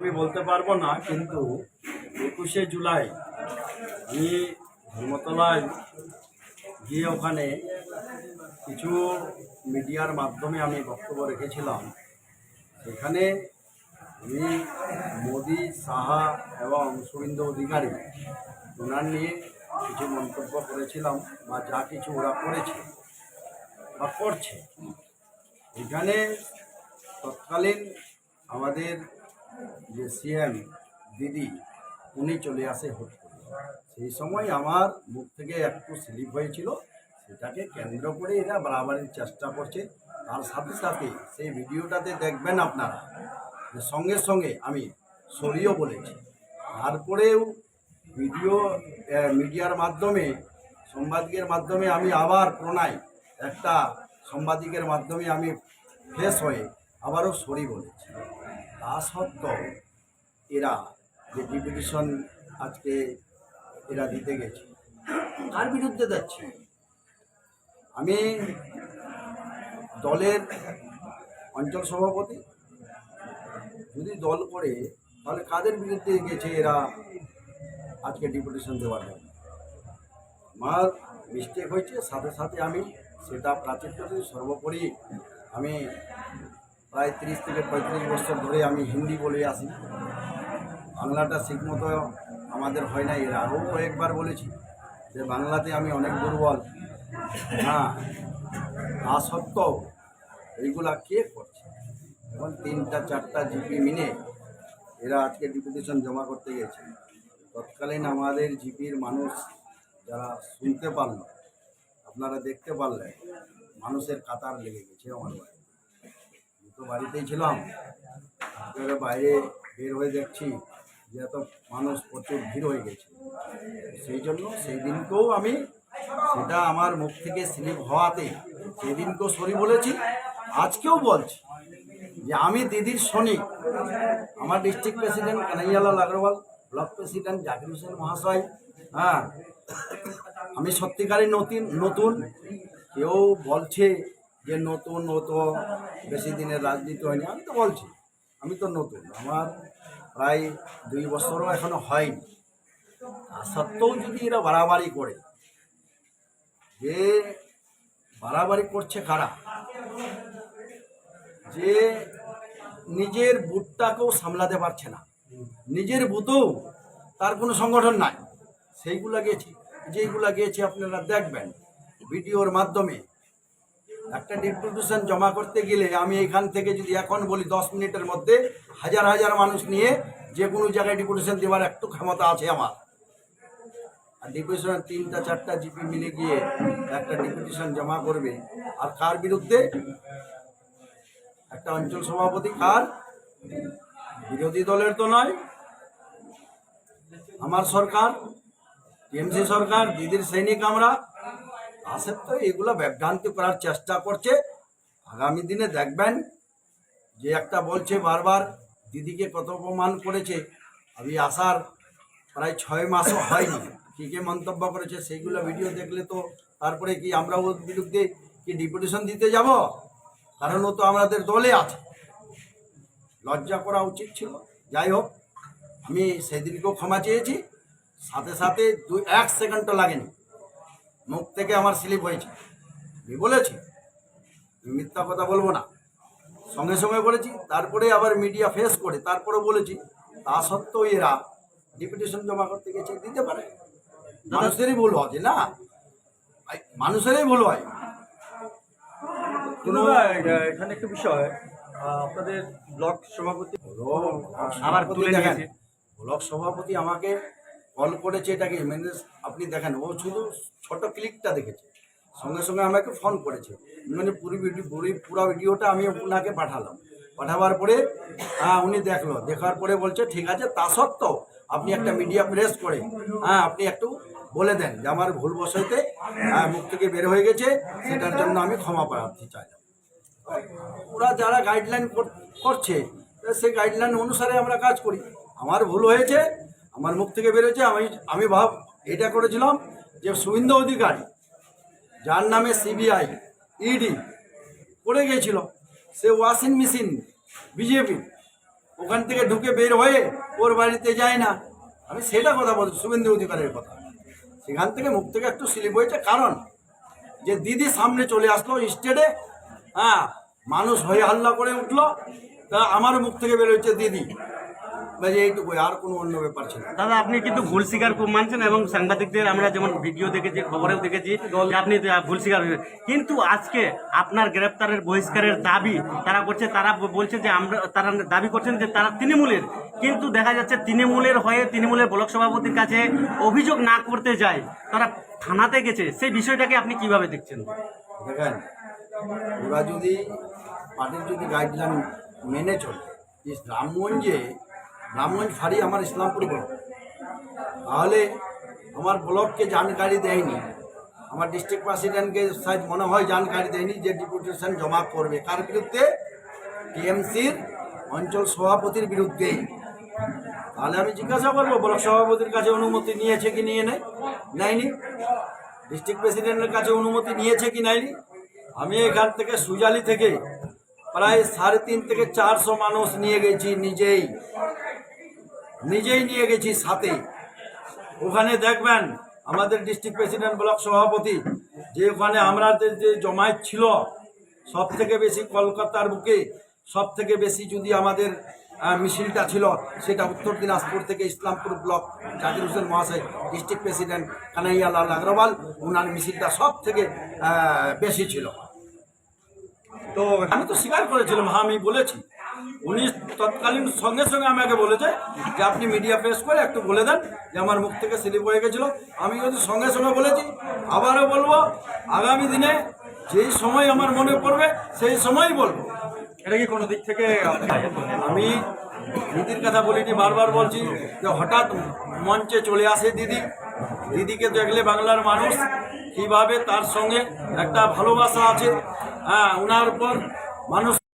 আমি বলতে পারব না, কিন্তু একুশে জুলাই আমি ধর্মতলায় গিয়ে ওখানে কিছু মিডিয়ার মাধ্যমে আমি বক্তব্য রেখেছিলাম। সেখানে আমি মোদি সাহা এবং শুভেন্দু অধিকারী ওনার নিয়ে কিছু মন্তব্য করেছিলাম বা যা কিছু ওরা করেছে বা করছে। এখানে তৎকালীন আমাদের যে সিএম দিদি, উনি চলে আসে হুট করে সেই সময় আমার মুখ থেকে একটু স্লিপ হয়েছিল, সেটাকে কেন্দ্র করে এরা বাড়াবাড়ির চেষ্টা করছে। তার সাথে সাথে সেই ভিডিওটাতে দেখবেন আপনারা যে সঙ্গে সঙ্গে আমি সরিও বলেছি। তারপরেও ভিডিও মিডিয়ার মাধ্যমে, সাংবাদিকের মাধ্যমে আমি আবার প্রণয়, একটা সাংবাদিকের মাধ্যমে আমি ফ্রেশ হয়ে আবারও সরি বলেছি। তা সত্ত্বেও এরা যে ডিপুটেশন আজকে এরা দিতে গেছে, কার বিরুদ্ধে যাচ্ছে? আমি দলের অঞ্চল সভাপতি, যদি দল করে, তাহলে কাদের বিরুদ্ধে গেছে এরা আজকে ডিপুটেশন দেওয়ার জন্য? আমার মিস্টেক হয়েছে, সাথে সাথে আমি সেটা প্রাচীর সর্বোপরি আমি প্রায় তিরিশ থেকে পঁয়ত্রিশ বছর ধরে আমি হিন্দি বলে আসি। বাংলাটা ঠিকমতো আমাদের হয় না এর আরও কয়েকবার বলেছি যে বাংলাতে আমি অনেক দুর্বল। হ্যাঁ তা সত্ত্বেও এইগুলা কে করছে? এখন তিনটা, চারটা জিপি মিনে এরা আজকে ডিপুটেশন জমা করতে গেছে। তৎকালীন আমাদের জিপির মানুষ যারা শুনতে পারল, আপনারা দেখতে পারলেন, মানুষের কাতার লেগে গেছে আমার বাড়ি তো বাড়িতেই ছিলাম। বাইরে বের হয়ে দেখছি যে এত মানুষ প্রচুর ভিড় হয়ে গেছে। সেই জন্য সেই দিনকেও আমি সেটা আমার মুখ থেকে স্লিপ হওয়াতে সেই দিনকেও সরি বলেছি, আজকেও বলছি যে আমি দিদির সৈনিক আমার district president Kanaiyalal Agarwal block president Zakir Hossain মহাশয় হ্যাঁ আমি সত্যিকারই নতুন নতুন, কেউ বলছে যে নতুন ও তো বেশি দিনের রাজনীতি হয়নি, আমি তো বলছি, আমি তো নতুন, আমার প্রায় দুই বছরও এখনও হয়নি। তা সত্ত্বেও যদি এরা বাড়াবাড়ি করে, যে বাড়াবাড়ি করছে কারা? যে নিজের বুথটাকেও সামলাতে পারছে না, নিজের বুথেও তার কোনো সংগঠন নাই। সেইগুলা গেছি যেইগুলা গিয়েছে আপনারা দেখবেন, ভিডিওর মাধ্যমে একটা ডিস্ট্রিবিউশন জমা করতে গেলে আমি এখান থেকে যদি এখন বলি দশ মিনিটের মধ্যে হাজার হাজার মানুষ নিয়ে যে কোনো জায়গায় ডিপুটেশন দেওয়ার একটু ক্ষমতা আছে আমার। আর ডিপুটেশনের তিনটা, চারটা জিপি মিলে গিয়ে একটা ডিপুটেশন জমা করবে। আর কার বিরুদ্ধে? একটা অঞ্চল সভাপতি কার? বিরোধী দলের তো নয়। আমার সরকার টিএমসি সরকার, দিদির সৈনিক আমরা। তা তো, এগুলো বিভ্রান্তি করার চেষ্টা করছে। আগামী দিনে দেখবেন যে একটা বলছে বারবার, দিদিকে কত অপমান করেছে, আমি আসার প্রায় ছয় মাসও হয়নি। কী কে মন্তব্য করেছে, সেইগুলো ভিডিও দেখলে তো তারপরে কি আমরা ওর বিরুদ্ধে কি ডিপুটেশন দিতে যাব? কারণ ও তো আমাদের দলে আছে। লজ্জা করা উচিত ছিল। যাই হোক, আমি সেদিনকেও ক্ষমা চেয়েছি। সাথে সাথে দুই এক সেকেন্ডও লাগেনি। মুখ থেকে আমার স্লিপ হয়েছে। আমি বলেছি আমি মিথ্যা কথা বলব না। সঙ্গে সঙ্গে বলেছি তারপরে আবার মিডিয়া ফেস করে তারপরে বলেছি তা সত্ত্বেও এরা ডিপুটেশন জমা করতে গেছে দিতে পারে। মানুষেরই ভুল হয় না? মানুষেরই ভুল হয়। এখানে একটা বিষয় আপনাদের ব্লক সভাপতি আমার তুলে তুলে দেখেন ব্লক সভাপতি আমাকে কল করেছে এটাকে মানে আপনি দেখেন, ও শুধু ছোট ক্লিকটা দেখেছে। সঙ্গে সঙ্গে আমাকে ফোন করেছে। মানে পুরো ভিডিও পুরো পুরো ভিডিওটা আমি ওনাকে পাঠালাম। পাঠাবার পরে হ্যাঁ উনি দেখল। দেখার পরে বলছে, ঠিক আছে, তা সত্ত্বেও আপনি একটা মিডিয়া প্রেস করে হ্যাঁ আপনি একটু বলে দেন যে আমার ভুল বসইতে হ্যাঁ মুখ থেকে বের হয়ে গেছে, সেটার জন্য আমি ক্ষমা প্রার্থী চাইলাম। ওরা যারা গাইডলাইন করছে সেই গাইডলাইন অনুসারে আমরা কাজ করি। আমার ভুল হয়েছে আমার মুখ থেকে বেরোচ্ছে, আমি আমি ভাব, এটা করেছিলাম যে শুভেন্দু অধিকারী, যার নামে সিবিআই, ইডি করে গিয়েছিল, সে ওয়াশিং মেশিন, বিজেপি, ওখান থেকে ঢুকে বের হয়ে ওর বাড়িতে যায় না। আমি সেটা কথা বলছি শুভেন্দু অধিকারের কথা। সেখান থেকে মুখ থেকে একটু স্লিপ হয়েছে, কারণ যে দিদি সামনে চলে আসলো স্টেটে হ্যাঁ মানুষ হয়ে হাল্লা করে উঠল, তা আমার মুখ থেকে বেরোচ্ছে দিদি। বাজে এইটুকু আর কোনো অন্য ব্যাপার ছিল না। দাদা আপনি কিন্তু ভুল স্বীকার খুব মানছেন এবং সাংবাদিকদের আমরা যেমন ভিডিও দেখেছি খবরেও দেখেছি যে আপনি আহ, ভুল স্বীকার হয়েছেন। কিন্তু আজকে আপনার গ্রেপ্তারের বহিষ্কারের দাবি তারা করছে তারা ব- বলছে যে আমরা তারা দাবি করছেন যে তারা তৃণমূলের কিন্তু দেখা যাচ্ছে তৃণমূলের হয়ে তৃণমূলের ব্লক সভাপতির কাছে অভিযোগ না করতে যায় তারা থানাতে গেছে সেই বিষয়টাকে আপনি কীভাবে দেখছেন দেখেন ওরা যদি পার্টির যদি গাইডলাইন মেনে চলে যে রামগঞ্জে রামগঞ্জ ফাঁড়ি আমার ইসলামপুর ব্লক। তাহলে আমার ব্লককে জানকারি দেয়নি। আমার ডিস্ট্রিক্ট প্রেসিডেন্টকে সাইজ মনে হয় জানকারি দেয়নি যে ডিপুটেশন জমা করবে। কার বিরুদ্ধে? টিএমসির অঞ্চল সভাপতির বিরুদ্ধে। তাহলে আমি জিজ্ঞাসা করব, ব্লক সভাপতির কাছে অনুমতি নিয়েছে কি নিয়ে নেয়? নেয়নি। ডিস্ট্রিক্ট প্রেসিডেন্টের কাছে অনুমতি নিয়েছে কি নেয়নি? আমি এখান থেকে সুজালি থেকে প্রায় সাড়ে তিন থেকে চারশো মানুষ নিয়ে গেছি নিজেই। নিজেই নিয়ে গেছি সাথে। ওখানে দেখবেন আমাদের ডিস্ট্রিক্ট প্রেসিডেন্ট ব্লক সভাপতি, যে ওখানে আমাদের যে জমায়েত ছিল সব থেকে বেশি কলকাতার বুকে সব থেকে বেশি যদি আমাদের মিছিলটা ছিল, সেটা উত্তর দিনাজপুর থেকে ইসলামপুর ব্লক জাকির হোসেন মহাশয় ডিস্ট্রিক্ট প্রেসিডেন্ট কানাইয়ালাল আগরওয়াল ওনার মিছিলটা সব থেকে বেশি ছিল। তো আমি তো স্বীকার করেছিলাম হ্যাঁ আমি বলেছি। উনি তৎকালীন সঙ্গে সঙ্গে আমাকে বলেছে যে আপনি মিডিয়া ফেস করে একটু বলে দেন যে আমার মুখ থেকে স্লিপ হয়ে গেছিল। আমি যদি সঙ্গে সঙ্গে বলেছি আবারও বলব আগামী দিনে যেই সময় আমার মনে পড়বে সেই সময়ই বলব। এটা কি কোনো দিক থেকে আমি দিদির কথা বলিনি বারবার বলছি যে হঠাৎ মঞ্চে চলে আসে দিদি। দিদিকে দেখলে বাংলার মানুষ কীভাবে তার সঙ্গে একটা ভালোবাসা আছে। হ্যাঁ ওনার উপর মানুষ